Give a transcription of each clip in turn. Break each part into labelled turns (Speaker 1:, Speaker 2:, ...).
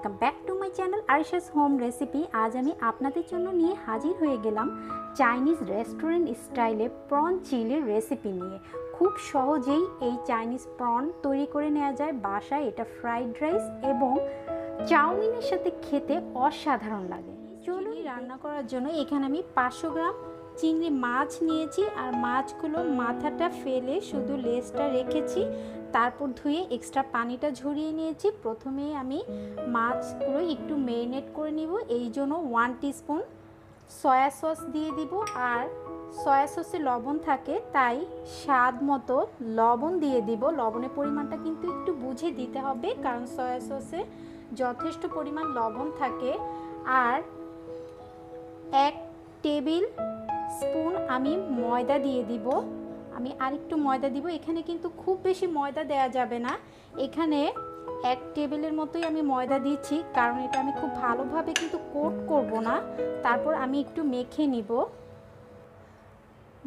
Speaker 1: Welcome back to my channel Arisha's home recipe আজ আমি আপনাদের জন্য নিয়ে হাজির হয়ে গেলাম চাইনিজ রেস্টুরেন্ট স্টাইলে প্রন চিলির রেসিপি নিয়ে। খুব সহজেই এই চাইনিজ প্রন তৈরি করে নেওয়া যায় বাসায় এটা ফ্রাইড রাইস এবং চাউমিনের সাথে খেতে অসাধারণ লাগে। চলুন রান্না করার জন্য এখানে আমি পাঁচশো গ্রাম চিংড়ি মাছ নিয়েছি আর মাছগুলো মাথাটা ফেলে শুধু লেজটা রেখেছি। তারপর ধুয়ে এক্সট্রা পানিটা ঝরিয়ে নিয়েছি। প্রথমে আমি মাছগুলো একটু মেরিনেট করে নিব। এই জন্য ওয়ান টিস্পুন সয়া সস দিয়ে দিব। আর সয়া সসে লবণ থাকে, তাই স্বাদ মতো লবণ দিয়ে দিব। লবণের পরিমাণটা কিন্তু একটু বুঝে দিতে হবে, কারণ সয়া সসে যথেষ্ট পরিমাণ লবণ থাকে। আর এক টেবিল স্পুন আমি ময়দা দিয়ে দিব। আমি আরেকটু ময়দা দিব। এখানে কিন্তু খুব বেশি ময়দা দেওয়া যাবে না। এখানে এক টেবিলের মতোই আমি ময়দা দিচ্ছি, কারণ এটা আমি খুব ভালোভাবে কিন্তু কোট করব না। তারপর আমি একটু মেখে নিব।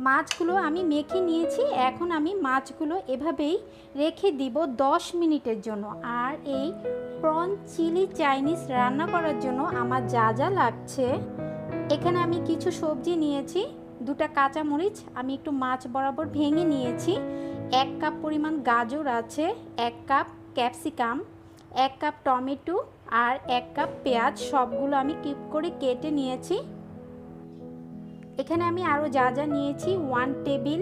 Speaker 1: মাছগুলো আমি মেখে নিয়েছি, এখন আমি মাছগুলো এভাবেই রেখে দিব 10 মিনিটের জন্য। আর এই প্রন চিলি চাইনিজ রান্না করার জন্য আমার যা যা লাগছে। এখানে আমি কিছু সবজি নিয়েছি। দুটা কাঁচামরিচ আমি একটু মাছ বরাবর ভেঙে নিয়েছি। এক কাপ পরিমাণ গাজর আছে, এক কাপ ক্যাপসিকাম, এক কাপ টমেটো আর এক কাপ পেঁয়াজ, সবগুলো আমি কিপ করে কেটে নিয়েছি। এখানে আমি আরও যা যা নিয়েছি, ওয়ান টেবিল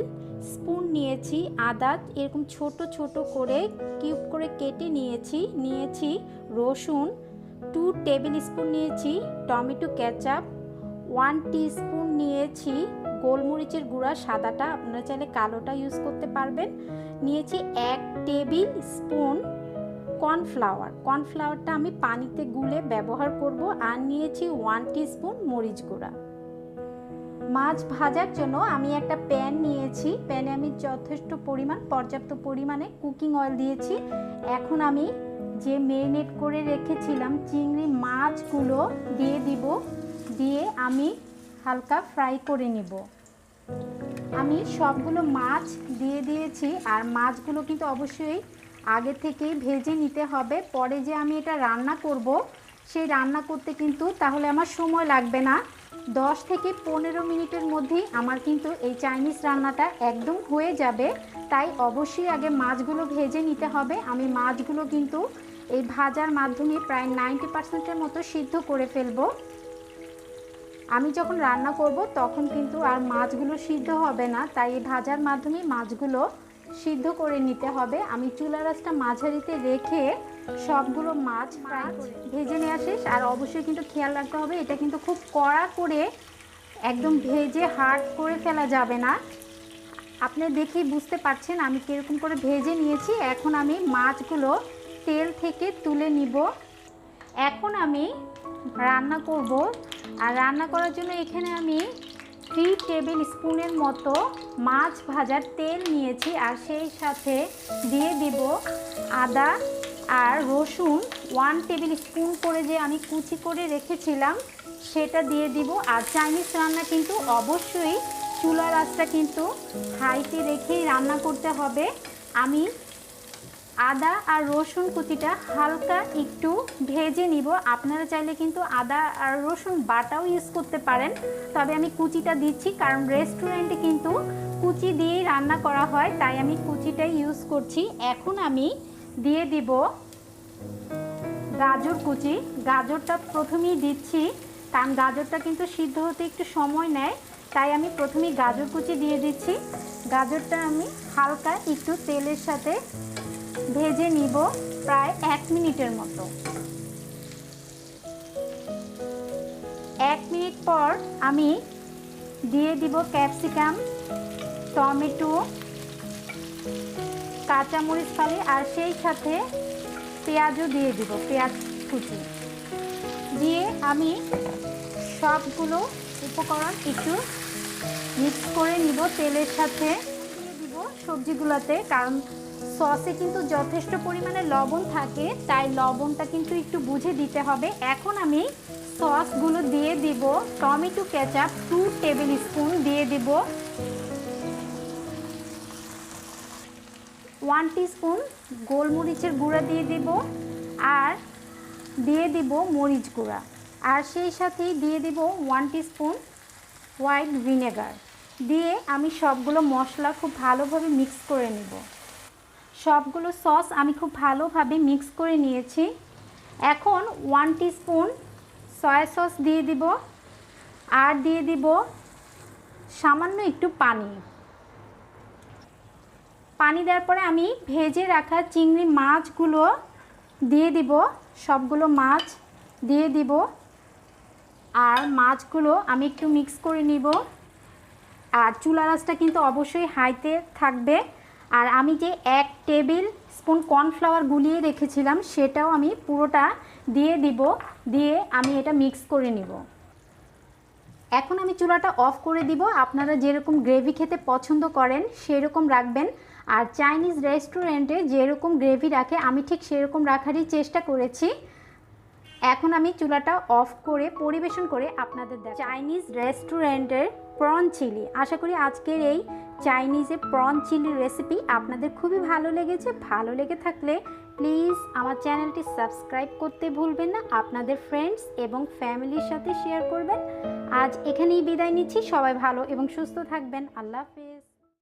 Speaker 1: স্পুন নিয়েছি, আদা এরকম ছোট ছোট করে কিউব করে কেটে নিয়েছি নিয়েছি রসুন, টু টেবিল স্পুন নিয়েছি, টমেটো কেচাপ, ওয়ান স্পুন নিয়েছি গোলমরিচের গুঁড়া সাদাটা আপনারা চাইলে কালোটা ইউজ করতে পারবেন। নিয়েছি এক টেবিল স্পুন কর্নফ্লাওয়ার। কর্নফ্লাওয়ারটা আমি পানিতে গুলে ব্যবহার করব আর নিয়েছি ওয়ান স্পুন মরিচ গুঁড়া। মাছ ভাজার জন্য আমি একটা প্যান নিয়েছি। প্যানে আমি যথেষ্ট পরিমাণ, পর্যাপ্ত পরিমাণে কুকিং অয়েল দিয়েছি। এখন আমি যে মেরিনেট করে রেখেছিলাম, চিংড়ি মাছগুলো দিয়ে দিব। দিয়ে আমি হালকা ফ্রাই করে নিব। আমি সবগুলো মাছ দিয়ে দিয়েছি আর মাছগুলো কিন্তু অবশ্যই আগে থেকেই ভেজে নিতে হবে। পরে যে আমি এটা রান্না করব, সেই রান্না করতে কিন্তু তাহলে আমার সময় লাগবে না। দশ থেকে পনেরো মিনিটের মধ্যেই আমার কিন্তু এই চাইনিজ রান্নাটা একদম হয়ে যাবে। তাই অবশ্যই আগে মাছগুলো ভেজে নিতে হবে। আমি মাছগুলো কিন্তু এই ভাজার মাধ্যমে প্রায় নাইনটি পার্সেন্টের মতো সিদ্ধ করে ফেলব। আমি যখন রান্না করব, তখন কিন্তু আর মাছগুলো সিদ্ধ হবে না। তাই ভাজার মাধ্যমে মাছগুলো সিদ্ধ করে নিতে হবে। আমি চুলা রাসটা মাঝারিতে রেখে সবগুলো মাছ করে ভেজে নিয়ে শেষ। আর অবশ্যই কিন্তু খেয়াল রাখতে হবে, এটা কিন্তু খুব কড়া করে একদম ভেজে হার্ড করে ফেলা যাবে না। আপনি দেখেই বুঝতে পারছেন আমি কীরকম করে ভেজে নিয়েছি। এখন আমি মাছগুলো তেল থেকে তুলে নিব। এখন আমি রান্না করব আর রান্না করার জন্য এখানে আমি থ্রি টেবিল স্পুনের মতো মাছ ভাজার তেল নিয়েছি আর সেই সাথে দিয়ে দিব আদা আর রসুন। ওয়ান টেবিল স্পুন করে যে আমি কুচি করে রেখেছিলাম, সেটা দিয়ে দিব। আর চাইনিজ রান্না কিন্তু অবশ্যই চুলার আঁচটা কিন্তু হাইতে রেখেই রান্না করতে হবে। আমি আদা আর রসুন কুচিটা হালকা একটু ভেজে নিব। আপনারা চাইলে কিন্তু আদা আর রসুন বাটাও ইউজ করতে পারেন। তবে আমি কুচিটা দিচ্ছি কারণ রেস্টুরেন্টে কিন্তু কুচি দিয়েই রান্না করা হয়, তাই আমি কুচিটাই ইউজ করছি। এখন আমি দিয়ে দিব গাজর কুচি। গাজরটা প্রথমেই দিচ্ছি, কারণ গাজরটা কিন্তু সিদ্ধ হতে একটু সময় নেয়, তাই আমি প্রথমেই গাজর কুচি দিয়ে দিচ্ছি। গাজরটা আমি হালকা একটু তেলের সাথে ভেজে নিব প্রায় এক মিনিটের মতো। এক মিনিট পর আমি দিয়ে দিব ক্যাপসিকাম, টমেটো, কাঁচামরিচ ফালি, আর সেই সাথে পেঁয়াজও দিয়ে দিব, পেঁয়াজ কুচি। দিয়ে আমি সবগুলো উপকরণ একটু মিক্স করে নিব, তেলের সাথে। দিব সবজিগুলোতে, কারণ সসে কিন্তু যথেষ্ট পরিমাণে লবণ থাকে, তাই লবণটা কিন্তু একটু বুঝে দিতে হবে। এখন আমি সসগুলো দিয়ে দিব, tomato ketchup two table spoon দিয়ে দিব। ওয়ান স্পুন গোলমরিচের গুঁড়া দিয়ে দিব আর দিয়ে দিব মরিচ গুঁড়া। আর সেই সাথেই দিয়ে দিব ওয়ান স্পুন হোয়াইট ভিনেগার। দিয়ে আমি সবগুলো মশলা খুব ভালোভাবে মিক্স করে নেব। সবগুলো সস আমি খুব ভালোভাবে মিক্স করে নিয়েছি। এখন ওয়ান স্পুন সয়া সস দিয়ে দিব আর দিয়ে দিব সামান্য একটু পানি। পানি দেওয়ার পরে আমি ভেজে রাখা চিংড়ি মাছগুলো দিয়ে দিব, সবগুলো মাছ দিয়ে দিব আর মাছগুলো আমি একটু মিক্স করে নিব। আর চুলা রাসটা কিন্তু অবশ্যই হাইতে থাকবে। আর আমি যে এক টেবিল স্পুন কর্নফ্লাওয়ার গুলিয়ে রেখেছিলাম, সেটাও আমি পুরোটা দিয়ে দিব, দিয়ে আমি এটা মিক্স করে নিব। এখন আমি চুলাটা অফ করে দিব। আপনারা যেরকম গ্রেভি খেতে পছন্দ করেন, সেরকম রাখবেন। আর চাইনিজ রেস্টুরেন্টে যেরকম গ্রেভি রাখে, আমি ঠিক সেরকম রাখারই চেষ্টা করেছি। এখন আমি চুলাটা অফ করে পরিবেশন করে আপনাদের দেখ চাইনিজ রেস্টুরেন্টের প্রন চিলি। আশা করি আজকের এই চাইনিজে প্রন চিলি রেসিপি আপনাদের খুবই ভালো লেগেছে। ভালো লেগে থাকলে প্লিজ আমার চ্যানেলটি সাবস্ক্রাইব করতে ভুলবেন না। আপনাদের ফ্রেন্ডস এবং ফ্যামিলির সাথে শেয়ার করবেন। আজ এখানেই বিদায় নিচ্ছি। সবাই ভালো এবং সুস্থ থাকবেন। আল্লাহ হাফেজ।